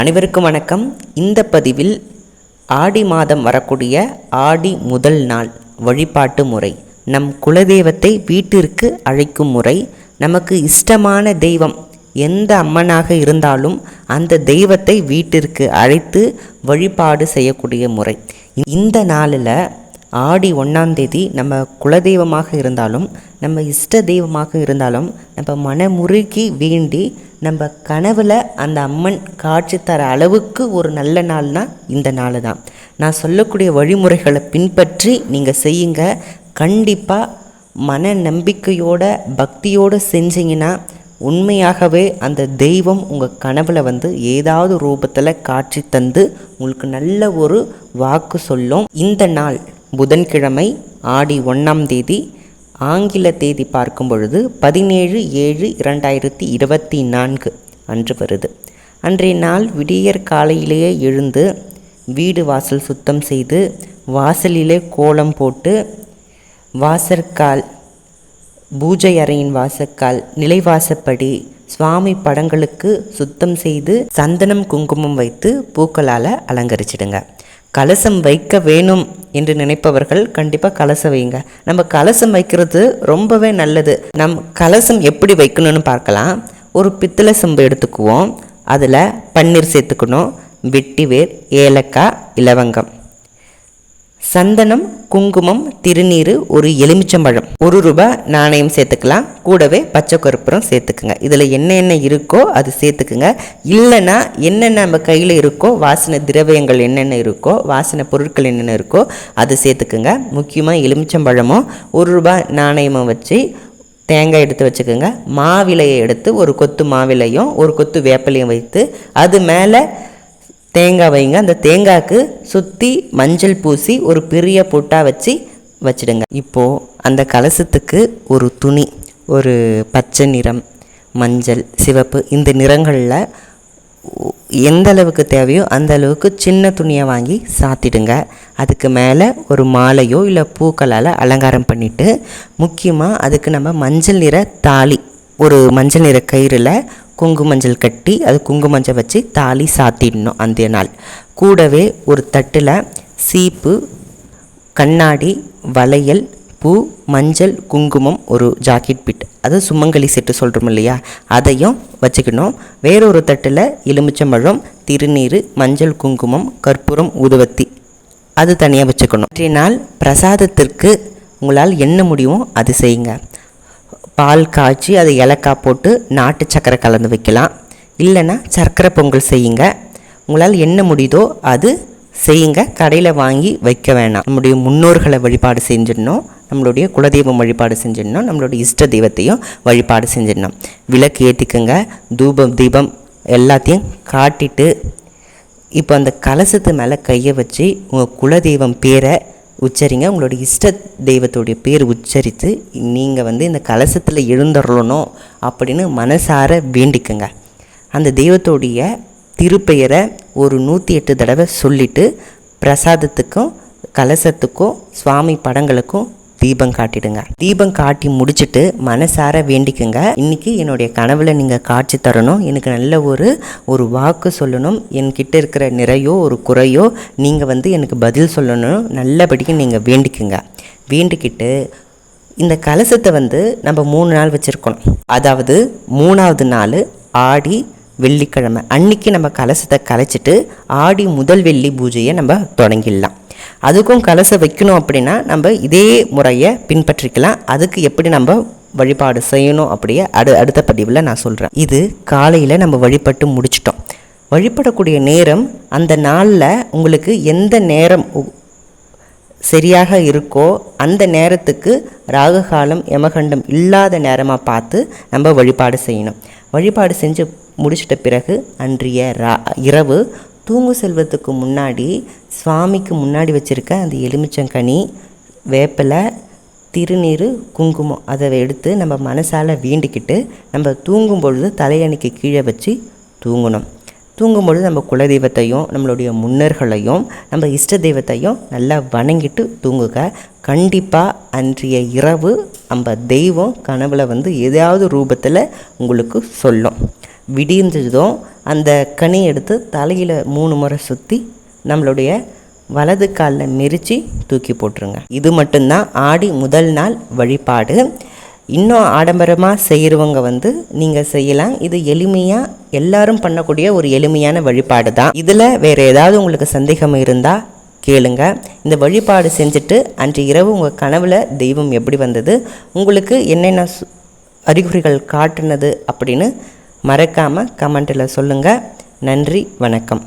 அனைவருக்கும் வணக்கம். இந்த பதிவில் ஆடி மாதம் வரக்கூடிய ஆடி முதல் நாள் வழிபாட்டு முறை நம் குலதெய்வத்தை வீட்டிற்கு அழைக்கும் முறை நமக்கு இஷ்டமான தெய்வம் எந்த அம்மனாக இருந்தாலும் அந்த தெய்வத்தை வீட்டிற்கு அழைத்து வழிபாடு செய்யக்கூடிய முறை. இந்த நாளில் ஆடி ஒன்றாந்தேதி நம்ம குலதெய்வமாக இருந்தாலும் நம்ம இஷ்ட தெய்வமாக இருந்தாலும் நம்ம மனமுருகி வேண்டி நம்ம கனவில் அந்த அம்மன் காட்சி தர அளவுக்கு ஒரு நல்ல நாள்னா இந்த நாள் தான் நான் சொல்லக்கூடிய வழிமுறைகளை பின்பற்றி நீங்கள் செய்யுங்க. கண்டிப்பாக மன நம்பிக்கையோட பக்தியோடு செஞ்சீங்கன்னா உண்மையாகவே அந்த தெய்வம் உங்கள் கனவில் வந்து ஏதாவது ரூபத்தில் காட்சி தந்து உங்களுக்கு நல்ல ஒரு வாக்கு சொல்லும். இந்த நாள் புதன்கிழமை ஆடி ஒன்றாம் தேதி ஆங்கில தேதி பார்க்கும் பொழுது பதினேழு ஏழு இரண்டாயிரத்தி இருபத்தி நான்கு அன்று வருது. அன்றைய நாள் விடியற் காலையிலேயே எழுந்து வீடு வாசல் சுத்தம் செய்து வாசலிலே கோலம் போட்டு வாசற்கால் பூஜை அறையின் வாசக்கால் நிலைவாசப்படி சுவாமி படங்களுக்கு சுத்தம் செய்து சந்தனம் குங்குமம் வைத்து பூக்களால் அலங்கரிச்சிடுங்க. கலசம் வைக்க வேணும் என்று நினைப்பவர்கள் கண்டிப்பாக கலசம் வைங்க. நம்ம கலசம் வைக்கிறது ரொம்பவே நல்லது. நம் கலசம் எப்படி வைக்கணும்னு பார்க்கலாம். ஒரு பித்தளை செம்பு எடுத்துக்குவோம். அதில் பன்னீர் சேர்த்துக்கணும். வெட்டிவேர் ஏலக்காய் இலவங்கம். சந்தனம் குங்குமம் திருநீர் ஒரு எலுமிச்சம்பழம். ஒரு ரூபாய் நாணயம் சேர்த்துக்கலாம். கூடவே பச்சை கருப்புரம் சேர்த்துக்குங்க. இதில் என்னென்ன இருக்கோ அது சேர்த்துக்குங்க. இல்லைன்னா என்னென்ன நம்ம கையில் இருக்கோ வாசனை திரவியங்கள் என்னென்ன இருக்கோ வாசனை பொருட்கள் என்னென்ன இருக்கோ அது சேர்த்துக்குங்க. முக்கியமாக எலுமிச்சம்பழமும் ஒரு ரூபாய் நாணயமும் வச்சு தேங்காய் எடுத்து வச்சுக்கோங்க. மாவிலையை எடுத்து ஒரு கொத்து மாவிலையும் ஒரு கொத்து வேப்பிலையும் வைத்து அது மேலே தேங்காய் வைங்க. அந்த தேங்காய்க்கு சுற்றி மஞ்சள் பூசி ஒரு பெரிய பொட்டா வச்சு வச்சிடுங்க. இப்போது அந்த கலசத்துக்கு ஒரு துணி ஒரு பச்சை நிறம் மஞ்சள் சிவப்பு இந்த நிறங்களில் எந்த அளவுக்கு தேவையோ அந்த அளவுக்கு சின்ன துணியை வாங்கி சாத்திடுங்க. அதுக்கு மேலே ஒரு மாலையோ இல்லை பூக்களால் அலங்காரம் பண்ணிவிட்டு முக்கியமாக அதுக்கு நம்ம மஞ்சள் நிற தாலி ஒரு மஞ்சள் நிற கயிறில் குங்குமஞ்சள் கட்டி அது குங்குமஞ்சள் வச்சு தாலி சாத்திடணும் அந்த நாள். கூடவே ஒரு தட்டில் சீப்பு கண்ணாடி வளையல் பூ மஞ்சள் குங்குமம் ஒரு ஜாக்கெட் பிட். அது சுமங்கலி செட்டு சொல்கிறோம் இல்லையா? அதையும் வச்சுக்கணும். வேறொரு தட்டில் எலுமிச்சம்பழம் திருநீர் மஞ்சள் குங்குமம் கற்பூரம் உதுவத்தி அது தனியாக வச்சுக்கணும். இன்றைய நாள் பிரசாதத்திற்கு உங்களால் என்ன முடியுமோ அது செய்யுங்க. பால் காய்ச்சி அதை ஏலக்காய் போட்டு நாட்டு சர்க்கரை கலந்து வைக்கலாம். இல்லைன்னா சர்க்கரை பொங்கல் செய்யுங்க. உங்களால் என்ன முடியுதோ அது செய்யுங்க. கடையில் வாங்கி வைக்க வேணாம். நம்முடைய முன்னோர்களை வழிபாடு செஞ்சிடணும். நம்மளுடைய குலதெய்வம் வழிபாடு செஞ்சிடணும். நம்மளுடைய இஷ்ட தெய்வத்தையும் வழிபாடு செஞ்சிடணும். விளக்கு ஏற்றிக்குங்க தூபம் தீபம் எல்லாத்தையும் காட்டிட்டு இப்போ அந்த கலசத்து மேலே கையை வச்சு உங்கள் குலதெய்வம் பேரை உச்சரிங்க. உங்களோட இஷ்ட தெய்வத்துடைய பேர் உச்சரித்து நீங்கள் வந்து இந்த கலசத்தில் எழுந்தருளணும் அப்படின்னு மனசார வேண்டிக்குங்க. அந்த தெய்வத்துடைய திருப்பெயரை ஒரு நூற்றி எட்டு தடவை சொல்லிவிட்டு பிரசாதத்துக்கும் கலசத்துக்கும் சுவாமி படங்களுக்கும் தீபம் காட்டிடுங்க. தீபம் காட்டி முடிச்சுட்டு மனசார வேண்டிக்குங்க. இன்னைக்கு என்னுடைய கனவுல நீங்கள் காட்சி தரணும். எனக்கு நல்ல ஒரு ஒரு வாக்கு சொல்லணும். என்கிட்ட இருக்கிற நிறையோ ஒரு குறையோ நீங்கள் வந்து எனக்கு பதில் சொல்லணும். நல்லபடிக்கு நீங்கள் வேண்டிக்குங்க. வேண்டிக்கிட்டு இந்த கலசத்தை வந்து நம்ம மூணு நாள் வச்சுருக்கணும். அதாவது மூணாவது நாள் ஆடி வெள்ளிக்கிழமை. அன்னைக்கு நம்ம கலசத்தை கலைச்சிட்டு ஆடி முதல் வெள்ளி பூஜையை நம்ம தொடங்கிடலாம். அதுக்கும் கலசை வைக்கணும் அப்படின்னா நம்ம இதே முறையை பின்பற்றிக்கலாம். அதுக்கு எப்படி நம்ம வழிபாடு செய்யணும் அப்படியே அடு அடுத்த பதிவில் நான் சொல்கிறேன் இது காலையில் நம்ம வழிபட்டு முடிச்சிட்டோம். வழிபடக்கூடிய நேரம் அந்த நாளில் உங்களுக்கு எந்த நேரம் உ- சரியாக இருக்கோ அந்த நேரத்துக்கு ராககாலம் யமகண்டம் இல்லாத நேரமாக பார்த்து நம்ம வழிபாடு செய்யணும். வழிபாடு செஞ்சு முடிச்சிட்ட பிறகு அன்றைய ரா இரவு தூங்கு செல்வதுக்கு முன்னாடி சுவாமிக்கு முன்னாடி வச்சுருக்க அந்த எலுமிச்சங்கனி வேப்பிலை திருநீர் குங்குமம் அதை எடுத்து நம்ம மனசால் வீண்டிக்கிட்டு நம்ம தூங்கும் பொழுது தலையணிக்கு கீழே வச்சு தூங்கணும். தூங்கும்பொழுது நம்ம குலதெய்வத்தையும் நம்மளுடைய முன்னர்களையும் நம்ம இஷ்ட தெய்வத்தையும் நல்லா வணங்கிட்டு தூங்குக. கண்டிப்பாக அன்றைய இரவு நம்ம தெய்வம் கனவுல வந்து ஏதாவது ரூபத்தில் உங்களுக்கு சொல்லும். விடிந்ததும் அந்த கனி எடுத்து தலையில் மூணு முறை சுற்றி நம்மளுடைய வலது காலில் மெரிச்சு தூக்கி போட்டுருங்க. இது மட்டும்தான் ஆடி முதல் நாள் வழிபாடு. இன்னும் ஆடம்பரமாக செய்கிறவங்க வந்து நீங்கள் செய்யலாம். இது எளிமையாக எல்லாரும் பண்ணக்கூடிய ஒரு எளிமையான வழிபாடு தான். இதில் வேறு ஏதாவது உங்களுக்கு சந்தேகம் இருந்தால் கேளுங்க. இந்த வழிபாடு செஞ்சுட்டு அன்று இரவு உங்கள் கனவில் தெய்வம் எப்படி வந்தது? உங்களுக்கு என்னென்ன அறிகுறிகள் காட்டுனது அப்படின்னு மறக்காமல் கமெண்ட்டில் சொல்லுங்கள் நன்றி வணக்கம்.